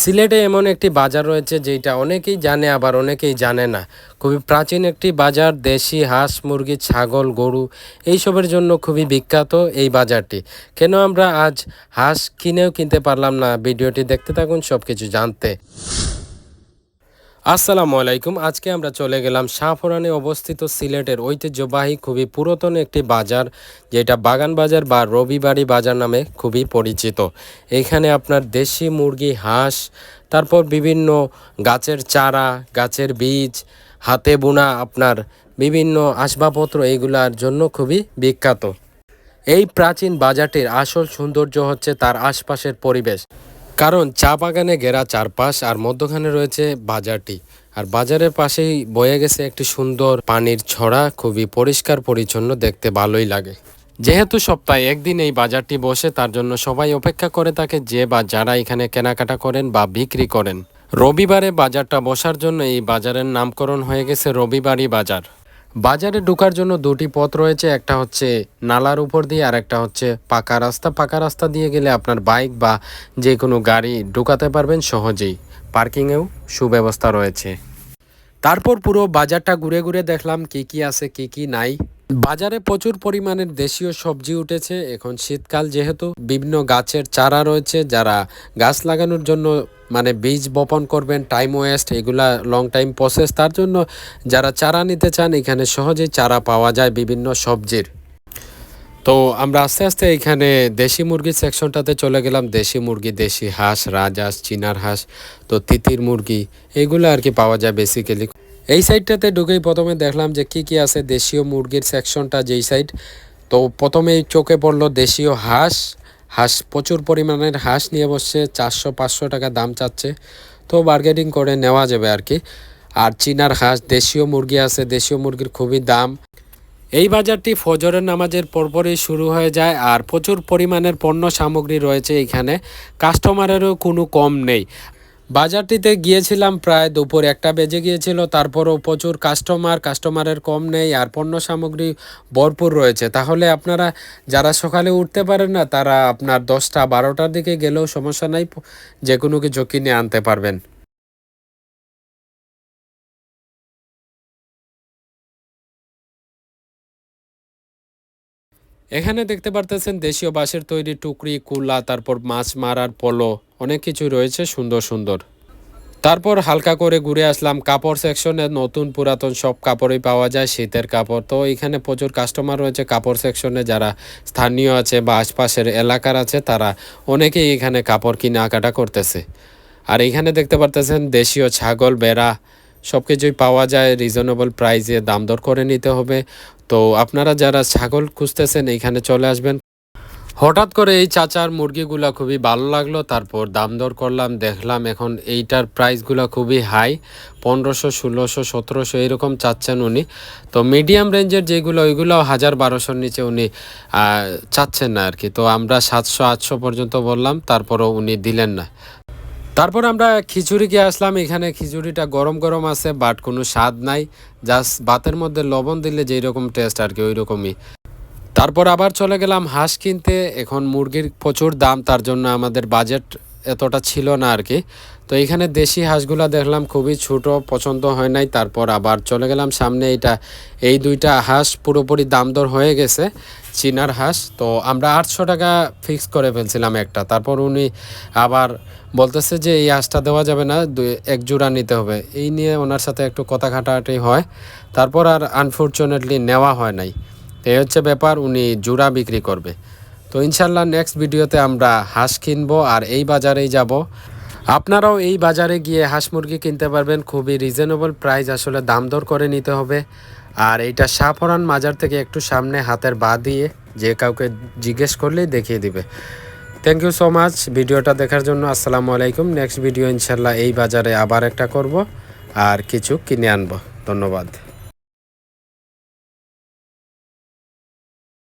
সিলেটে এমন একটি বাজার রয়েছে যেটা অনেকেই জানে, আবার অনেকেই জানে না। খুবই প্রাচীন একটি বাজার, দেশি হাঁস, মুরগি, ছাগল, গরু, এইসবের জন্য খুবই বিখ্যাত এই বাজারটি। কেন আমরা আজ হাঁস কিনেও কিনতে পারলাম না? ভিডিওটি দেখতে থাকুন সব কিছু জানতে। আসসালামু আলাইকুম। আজকে আমরা চলে গেলাম শাহপুরানে অবস্থিত সিলেটের ঐতিহ্যবাহী, খুবই পুরাতন একটি বাজার, যেটা বাগান বাজার বা রবিবাড়ি বাজার নামে খুবই পরিচিত। এখানে আপনার দেশি মুরগি, হাঁস, তারপর বিভিন্ন গাছের চারা, গাছের বীজ, হাতে বোনা আপনার বিভিন্ন আসবাবপত্র, এগুলার জন্য খুবই বিখ্যাত। এই প্রাচীন বাজারটির আসল সৌন্দর্য হচ্ছে তার আশপাশের পরিবেশ। কারণ চা বাগানে ঘেরা চারপাশ আর মধ্যখানে রয়েছে বাজারটি। আর বাজারের পাশেই বয়ে গেছে একটি সুন্দর পানির ছড়া, খুবই পরিষ্কার পরিচ্ছন্ন, দেখতে ভালোই লাগে। যেহেতু সপ্তাহে একদিন এই বাজারটি বসে, তার জন্য সবাই অপেক্ষা করে থাকে যে বা যারা এখানে কেনাকাটা করেন বা বিক্রি করেন। রবিবারে বাজারটা বসার জন্য এই বাজারের নামকরণ হয়ে গেছে রবিবারই বাজার। বাজারে ঢোকার জন্য দুটি পথ রয়েছে, একটা হচ্ছে নালার উপর দিয়ে আর একটা হচ্ছে পাকা রাস্তা। পাকা রাস্তা দিয়ে গেলে আপনার বাইক বা যে কোনো গাড়ি ঢোকাতে পারবেন সহজেই। পার্কিংয়েও সুব্যবস্থা রয়েছে। তারপর পুরো বাজারটা ঘুরে ঘুরে দেখলাম কি কি আছে, কি কি নাই। বাজারে প্রচুর পরিমাণের দেশীয় সবজি উঠেছে। এখন শীতকাল যেহেতু, বিভিন্ন গাছের চারা রয়েছে। যারা গাছ লাগানোর জন্য মানে বীজ বপন করবেন টাইম ওয়েস্ট এগুলা লং টাইম প্রসেস তার জন্য যারা চারা নিতে চান, এখানে সহজেই চারা পাওয়া যায় বিভিন্ন সবজির। তো আমরা আস্তে আস্তে এখানে দেশি মুরগির সেকশনটাতে চলে গেলাম। দেশি মুরগি, দেশি হাঁস, রাজহাঁস, চিনার হাঁস, তো তিতির মুরগি, এগুলো আর কি পাওয়া যায় বেসিক্যালি এই সাইডটাতে ঢুকেই প্রথমে দেখলাম যে কি কি আছে দেশীয় মুরগির সেকশনটা যেই সাইড তো প্রথমেই চোখে পড়ল দেশীয় হাঁস হাঁস প্রচুর পরিমাণের হাঁস নিয়ে বসছে, চারশো, পাঁচশো টাকা দাম চাচ্ছে। তো বার্গেনিং করে নেওয়া যাবে আর কি। আর চীনার হাঁস, দেশীয় মুরগি আছে, দেশীয় মুরগির খুবই দাম। এই বাজারটি ফজরের নামাজের পরপরই শুরু হয়ে যায় আর প্রচুর পরিমাণের পণ্য সামগ্রী রয়েছে এখানে। কাস্টমারেরও কোনো কম নেই। বাজারটিতে গিয়েছিলাম প্রায় দুপুর একটা বেজে গিয়েছিল, তারপরও প্রচুর কাস্টমার কাস্টমারের কম নেই আর পণ্য সামগ্রী ভরপুর রয়েছে। তাহলে আপনারা যারা সকালে উঠতে পারেন না, তারা আপনার দশটা বারোটার দিকে গেলেও সমস্যা নাই যে কোনো কিছু কিনে আনতে পারবেন। এখানে দেখতে পারতেছেন দেশীয় বাঁশের তৈরি টুকরি, কুলা, তারপর মাছ মারার পলো, অনেক কিছু রয়েছে সুন্দর সুন্দর। তারপর হালকা করে ঘুরে আসলাম কাপড় সেকশনে, নতুন পুরাতন সব কাপড়ই পাওয়া যায়, শীতের কাপড়। তো এখানে প্রচুর কাস্টমার রয়েছে কাপড় সেকশনে, যারা স্থানীয় আছে বা আশপাশের এলাকার আছে, তারা অনেকেই এখানে কাপড় কেনাকাটা করতেছে। আর এখানে দেখতে পারতেছেন দেশীয় ছাগল, বেড়া সব কিছুই পাওয়া যায় রিজনেবল প্রাইসে দাম দর করে নিতে হবে। তো আপনারা যারা ছাগল খুঁজতেছেন, এইখানে চলে আসবেন। হঠাৎ করে এই চাচার মুরগিগুলা খুবই ভালো লাগল, তারপর দাম দর করলাম, দেখলাম এখন এইটার প্রাইসগুলো খুবই হাই, পনেরোশো, ষোলোশো, সতেরোশো এরকম চাচ্ছেন উনি। তো মিডিয়াম রেঞ্জের যেগুলো ওইগুলো হাজার বারোশোর নিচে উনি চাচ্ছেন না আর কি। তো আমরা সাতশো, আটশো পর্যন্ত বললাম, তারপরও উনি দিলেন না। তারপর আমরা খিচুড়ি গিয়ে আসলাম। এখানে খিচুড়িটা গরম গরম আছে, বাট কোনো স্বাদ নাই। জাস্ট ভাতের মধ্যে লবণ দিলে যেই রকম টেস্ট আর কি ওই রকমই তারপর আবার চলে গেলাম হাঁস কিনতে। এখন মুরগির প্রচুর দাম, তার জন্য আমাদের বাজেট এতটা ছিল না আর কি। তো এখানে দেশি হাঁসগুলো দেখলাম খুবই ছোট, পছন্দ হয় নাই। তারপর আবার চলে গেলাম সামনে এইটা এই দুইটা হাঁস পুরোপুরি দাম দর হয়ে গেছে, চিনার হাঁস। তো আমরা আটশো টাকা ফিক্স করে ফেলছিলাম একটা, তারপর উনি আবার বলতেছে যে এই হাঁসটা দেওয়া যাবে না দুই এক জোড়া নিতে হবে। এই নিয়ে ওনার সাথে একটু কথা কাটাকাটি হয়, তারপর আর আনফর্চুনেটলি নেওয়া হয় নাই। এই হচ্ছে ব্যাপার, উনি জোড়া বিক্রি করবে। তো ইনশাল্লাহ নেক্সট ভিডিওতে আমরা হাঁস কিনবো আর এই বাজারেই যাব। আপনারাও এই বাজারে গিয়ে হাঁস মুরগি কিনতে পারবেন। খুবই রিজনেবল প্রাইস আসলে দাম দর করে নিতে হবে। আর এইটা সাফরান মাজার থেকে একটু সামনে হাতের বা দিয়ে যে কাউকে জিজ্ঞেস করলেই দেখিয়ে দিবে। থ্যাংক ইউ সো মাচ ভিডিওটা দেখার জন্য আসসালামু আলাইকুম। নেক্সট ভিডিও ইনশাল্লাহ এই বাজারে আবার একটা করব। আর কিছু কিনে আনব। ধন্যবাদ।